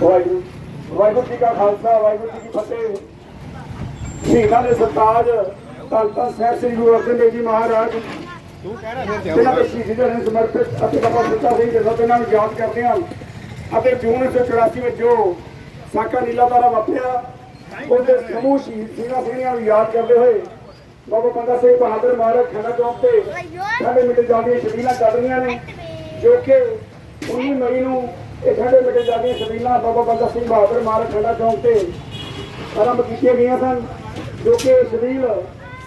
ਵਾਹਿਗੁਰੂ ਵਾਹਿਗੁਰੂ ਜੀ ਕਾ ਖਾਲਸਾ ਵਾਹਿਗੁਰੂ ਜੀ ਕੀ ਫਤਿਹ। ਸ਼ਹੀਦਾਂ ਦੇ ਸਰਤਾਜ ਧੰਨ ਸਾਹਿਬ ਸ੍ਰੀ ਗੁਰੂ ਅਰਜਨ ਦੇਵ ਜੀ ਮਹਾਰਾਜ। ਜਿਨ੍ਹਾਂ ਦੇ ਸ਼ਹੀਦੀ ਦੇ ਸਮਰਪਿਤ ਅਤੇ ਬਾਬਾ ਸੁੱਚਾ ਸਿੰਘ ਦੇ ਸਭ ਨੂੰ ਯਾਦ ਕਰਦੇ ਹਾਂ। ਅਤੇ ਜੂਨ 1984 ਵਿੱਚ ਜੋ ਸਾਕਾ ਨੀਲਾ ਤਾਰਾ ਵਾਪਰਿਆ ਉਹਦੇ ਸਮੂਹ ਸ਼ਹੀਦ ਸਿੰਘਾਂ ਸਿੰਘਾਂ ਨੂੰ ਯਾਦ ਕਰਦੇ ਹੋਏ ਬਾਬਾ ਬੰਦਾ ਸਿੰਘ ਬਹਾਦਰ ਮਹਾਰਾਜ ਖੰਡਾ ਚੌਕ ਤੇ ਸਾਡੇ ਮਿੱਟੇ ਜਾਂਦੀਆਂ ਸ਼ਬੀਲਾਂ ਚੱਲ ਰਹੀਆਂ ਨੇ। ਜੋ ਕਿ 19 ਮਈ ਨੂੰ ਇਹ ਠੰਡੇ ਮਿੱਟੇ ਜਾਂਦੀਆਂ ਸ਼ਬੀਲਾਂ ਬਾਬਾ ਬੰਦਾ ਸਿੰਘ ਬਹਾਦਰ ਮਹਾਰਾਜ ਖੰਡਾ ਚੌਂਕ ਤੇ ਆਰੰਭ ਕੀਤੀਆਂ ਗਈਆਂ ਸਨ, ਜੋ ਕਿ ਸ਼ਬੀਲ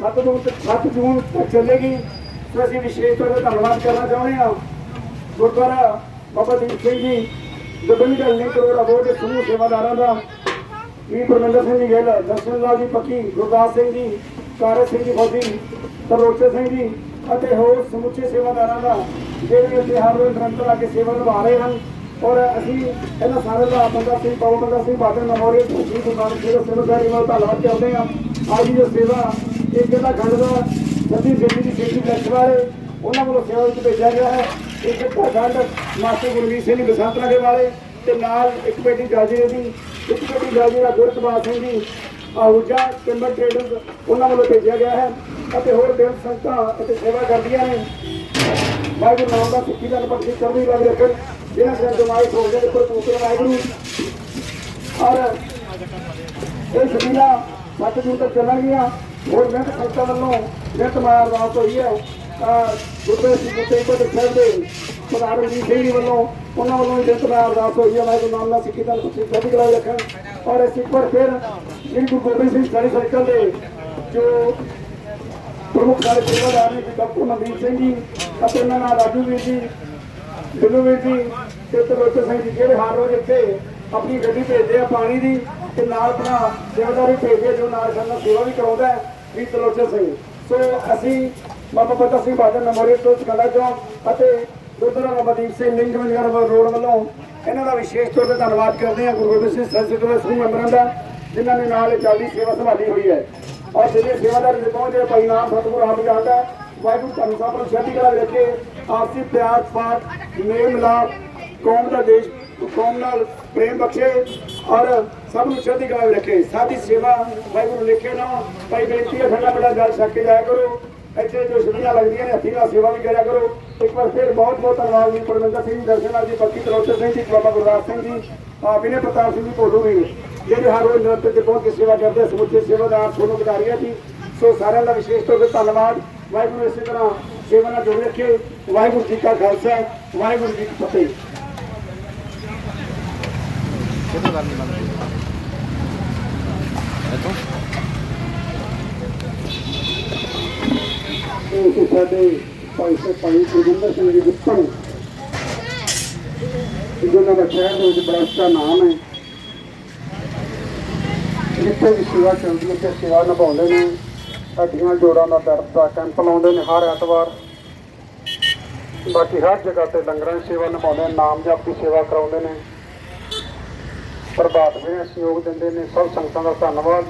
7 ਜੂਨ ਤੱਕ 7 ਜੂਨ ਤੱਕ ਚੱਲੇਗੀ। ਸੋ ਅਸੀਂ ਵਿਸ਼ੇਸ਼ ਤੌਰ ਤੇ ਧੰਨਵਾਦ ਕਰਨਾ ਚਾਹੁੰਦੇ ਹਾਂ। ਗੁਰਦੁਆਰਾ ਬਾਬਾ ਦੀਪ ਸਿੰਘ ਜੀ ਗੋਬਿੰਦ ਲਿੰਕ ਕਰੋੜ ਅਬੋਧ ਦੇ ਸਮੂਹ ਸੇਵਾਦਾਰਾਂ ਦਾ। ਵੀ ਪਰਮਿੰਦਰ ਸਿੰਘ ਜੀ ਗਿੱਲ, ਦਰਸ਼ਨ ਲਾਲ ਜੀ ਪੱਕੀ, ਗੁਰਦਾਸ ਸਿੰਘ ਜੀ, ਕਾਰਜ ਸਿੰਘ ਜੀ ਫੌਜੀ ਤਰੋਚੇ ਸਿੰਘ ਜੀ ਅਤੇ ਹੋਰ ਸਮੁੱਚੇ ਸੇਵਾਦਾਰਾਂ ਦਾ ਜਿਹੜੇ ਇੱਥੇ ਹਰ ਰੋਜ਼ ਨਿਰੰਤਰ ਆ ਕੇ ਸੇਵਾ ਨਿਭਾ ਰਹੇ ਹਨ ਔਰ ਅਸੀਂ ਇਹਨਾਂ ਸਾਰਿਆਂ ਦਾ ਬੰਦਾ ਸਿੰਘ ਬਾਬਾ ਬੰਦਾ ਸਿੰਘ ਬਾਦਲ ਮੈਮੋਰੀਅਲ ਜੀ ਗੁਰਦਾਸ ਸਿੰਘ ਸੇਵਾਦਾਰੀ ਵੱਲ ਧੰਨਵਾਦ ਕਰਦੇ ਹਾਂ। ਅੱਜ ਦੀ ਜੋ ਸੇਵਾ ਇੱਕ ਕਿਹਦਾ ਖੰਡ ਦਾ ਸਦੀ ਸੇਵੀ ਦੀ ਸੇਵੀ ਲਖਵਾਰੇ ਉਹਨਾਂ ਵੱਲੋਂ ਸੇਵਾ ਵਿੱਚ ਭੇਜਿਆ ਗਿਆ ਹੈ। ਇੱਕ ਪ੍ਰਖੰਡ ਖੰਡ ਮਾਸਟਰ ਗੁਰਵੀਰ ਸਿੰਘ ਬਸੰਤ ਨਗਰ ਵਾਲੇ ਤੇ ਨਾਲ ਇੱਕ ਬੇਟੀ ਜਾਜੀਰੇ ਦੀ, ਇੱਕ ਬੇਟੀ ਜਾਜੀਰਾ ਗੁਰਤਬਾਦ ਸਿੰਘ ਜੀ, ਆਹੂਜਾ ਟਿੰਬਰ ਟ੍ਰੇਡਰਸ ਉਹਨਾਂ ਵੱਲੋਂ ਭੇਜਿਆ ਗਿਆ ਹੈ। ਅਤੇ ਹੋਰ ਬੇਅੰਤ ਸੰਗਤਾਂ ਅਤੇ ਸੇਵਾ ਕਰਦੀਆਂ ਨੇ। ਵਾਹਿਗੁਰੂ ਨਾਮ ਦਾ ਸਿੱਖੀ ਦਾ ਬਖਸ਼ੀ ਚੜ੍ਹਦੀ ਕਲਾ ਵਿੱਚ ਰੱਖਣ ਜਿਹਨਾਂ ਦੇ ਜਮਾਈ ਹੋਗੇ ਦੇ ਪਰ ਪੂਰੇ ਵਾਹਿਗੁਰੂ ਔਰ ਇਹ ਸ਼ਬੀਲਾ 7 ਜੂਨ ਤੱਕ ਚੱਲਣਗੀਆਂ। ਹੋਰ ਮਿਹਨਤ ਸੰਸਥਾ ਵੱਲੋਂ ਮਿਹਨਤ ਮਾਰ ਅਰਦਾਸ ਹੋਈ ਹੈ। ਤਾਂ ਗੁਰਦੇ ਸਿੰਘ ਗੁਰਦੇ ਸਾਹਿਬ ਦੇ ਪ੍ਰਧਾਨ ਰਣਜੀਤ ਸਿੰਘ ਵੱਲੋਂ ਉਹਨਾਂ ਵੱਲੋਂ ਵੀ ਮਿਹਨਤ ਮਾਰ ਅਰਦਾਸ ਹੋਈ ਹੈ। ਵਾਹਿਗੁਰੂ ਨਾਮ ਦਾ ਸਿੱਖੀ ਦਾ ਤੁਸੀਂ ਸਭ ਕਲਾ ਰੱਖਣ ਔਰ ਇਸ ਉੱਪਰ ਫਿਰ ਸ੍ਰੀ ਗੁਰੂ ਗੋਬਿੰਦ ਸਿੰਘ ਸਟੱਡੀ ਸਰਕਲ ਦੇ ਜੋ ਪ੍ਰਮੁੱਖ ਸਾਡੇ ਸੇਵਾਦਾਰ ਨੇ ਜੀ ਡਾਕਟਰ ਮਨਦੀਪ ਸਿੰਘ ਜੀ ਅਤੇ ਉਹਨਾਂ ਨਾਲ ਰਾਜੂ ਵੀਰ ਜੀ, ਬਿੱਲੂ ਵੀਰ ਜੀ ਤੇ ਤਰਲੋਚਨ ਸਿੰਘ ਜੀ, ਜਿਹੜੇ ਹਰ ਰੋਜ਼ ਇੱਥੇ ਆਪਣੀ ਗੱਡੀ ਭੇਜਦੇ ਆ ਪਾਣੀ ਦੀ ਤੇ ਨਾਲ ਆਪਣਾ ਸੇਵਾਦਾਰੀ ਭੇਜਦੇ ਆ, ਜੋ ਨਾਲ ਸਾਨੂੰ ਸੇਵਾ ਵੀ ਕਰਾਉਂਦਾ ਹੈ, ਵੀ ਤਰਲੋਚਨ ਸਿੰਘ। ਸੋ ਅਸੀਂ ਬਾਬਾ ਫਤਿਹ ਸਿੰਘ ਬਾਦਲ ਮੈਮੋਰੀਅਲ ਤੋਂ ਸਕੰਡਾ ਚੌਂਕ ਅਤੇ ਗੁਰਦੁਆਰਾ ਬਾਬਾ ਦੀਪ ਸਿੰਘ ਲਿੰਗ ਮੰਗਰ ਰੋਡ ਵੱਲੋਂ ਇਹਨਾਂ ਦਾ ਵਿਸ਼ੇਸ਼ ਤੌਰ ਤੇ ਧੰਨਵਾਦ ਕਰਦੇ ਹਾਂ ਗੁਰੂ ਗੋਬਿੰਦ ਸਿੰਘ ਸੰਸਦ ਸਮੂਹ ਮੈਂਬਰਾਂ ਦਾ, ਜਿਨ੍ਹਾਂ ਨੇ ਨਾਲ ਇਹ ਚਾਲੀ ਸੇਵਾ ਸੰਭਾਲੀ ਹੋਈ ਹੈ। ਔਰ ਜਿਹੜੇ ਸੇਵਾਦਾਰ ਦੇ ਪਹੁੰਚੇ ਭਾਈ ਨਾਮ ਸਤਿਗੁਰ ਆਪ ਜਾਂਦਾ ਵਾਹਿਗੁਰੂ ਤੁਹਾਨੂੰ ਸਭ ਨੂੰ ਸ਼ਰਧੀ ਕਲਾ ਰੱਖੇ ਆਪਸੀ ਪਿਆਰ ਪਾਠ ਮੇਲ ਮਿਲਾਪ, ਕੌਮ ਦਾ ਦੇਸ਼, ਕੌਮ ਨਾਲ ਪ੍ਰੇਮ ਬਖਸ਼ੇ ਔਰ ਸਭ ਨੂੰ ਸ਼ਰਧੀ ਕਲਾ ਰੱਖੇ ਸਾਡੀ ਸੇਵਾ ਵਾਹਿਗੁਰੂ ਲਿਖੇ ਨਾ ਭਾਈ ਬੇਨਤੀ ਹੈ ਠੰਡਾ ਬੜਾ ਜਲ ਛੱਕ ਕੇ ਜਾਇਆ ਕਰੋ। ਇੱਥੇ ਜੋ ਸ਼ਬੀਆਂ ਲੱਗਦੀਆਂ ਨੇ ਹੱਥੀਂ ਨਾਲ ਸੇਵਾ ਵੀ ਕਰਿਆ ਕਰੋ। ਇੱਕ ਵਾਰ ਫਿਰ ਬਹੁਤ ਬਹੁਤ ਧੰਨਵਾਦ ਜੀ ਪਰਮਿੰਦਰ ਸਿੰਘ ਜੀ ਦਰਸ਼ਨਾਲ ਜੀ ਪੱਕੀ ਤਰੋਚਰ ਸਿੰਘ ਜੀ ਬਾਬਾ ਗੁਰਦਾਸ ਸਿੰਘ ਜੀ ਆ ਵਿਨੇ ਪ੍ਰਤਾਪ ਸਿੰਘ ਜੀ ਭੋਲੂ ਵੀ ਜਿਹੜੇ ਹਰ ਰੋਜ਼ ਨਿਰੰਤਰ ਤੇ ਪਹੁੰਚ ਕੇ ਸੇਵਾ ਕਰਦੇ ਆ, ਸਮੁੱਚੇ ਸੇਵਾਦਾਰ ਸੋਨੂੰ ਗਡਾਰੀਆ ਜੀ। ਸੋ ਸਾਰਿਆਂ ਦਾ ਵਿਸ਼ੇਸ਼ ਤੌਰ ਤੇ ਧੰਨਵਾਦ। ਵਾਹਿਗੁਰੂ ਇਸੇ ਤਰ੍ਹਾਂ ਸੇਵਾ ਨਾਲ ਜੁੜ ਰੱਖੇ। ਵਾਹਿਗੁਰੂ ਜੀ ਕਾ ਖਾਲਸਾ ਵਾਹਿਗੁਰੂ ਜੀ ਕੀ ਫਤਿਹ। ਕਿਹਦਾ ਕਰਨੀ ਬੰਦ ਇੱਥੋਂ? ਇਹ ਸੀ ਸਾਡੇ ਭਾਈ ਸਾਹਿਬ ਭਾਈ ਗੁਰਜਿੰਦਰ ਸਿੰਘ ਜੀ ਗੁੱਪਣ ਜਿਹਨਾਂ ਦਾ ਸ਼ਹਿਰ ਦੇ ਵਿੱਚ ਬੜਾ ਅੱਛਾ ਨਾਮ ਹੈ। ਜਿੱਥੇ ਵੀ ਸੇਵਾ ਚੱਲਦੀ ਹੈ ਤੇ ਸੇਵਾ ਨਿਭਾਉਂਦੇ ਨੇ। ਹੱਡੀਆਂ ਜੋੜਾਂ ਦਾ ਦਰਦ ਦਾ ਕੈਂਪ ਲਾਉਂਦੇ ਨੇ ਹਰ ਐਤਵਾਰ। ਬਾਕੀ ਹਰ ਜਗ੍ਹਾ ਤੇ ਲੰਗਰਾਂ ਦੀ ਸੇਵਾ ਨਿਭਾਉਂਦੇ ਨੇ, ਨਾਮ ਜਪ ਦੀ ਸੇਵਾ ਕਰਾਉਂਦੇ ਨੇ। ਪ੍ਰਭਾਤ ਵੇਲੇ ਸਹਿਯੋਗ ਦਿੰਦੇ ਨੇ, ਸਭ ਸੰਗਤਾਂ ਦਾ ਧੰਨਵਾਦ।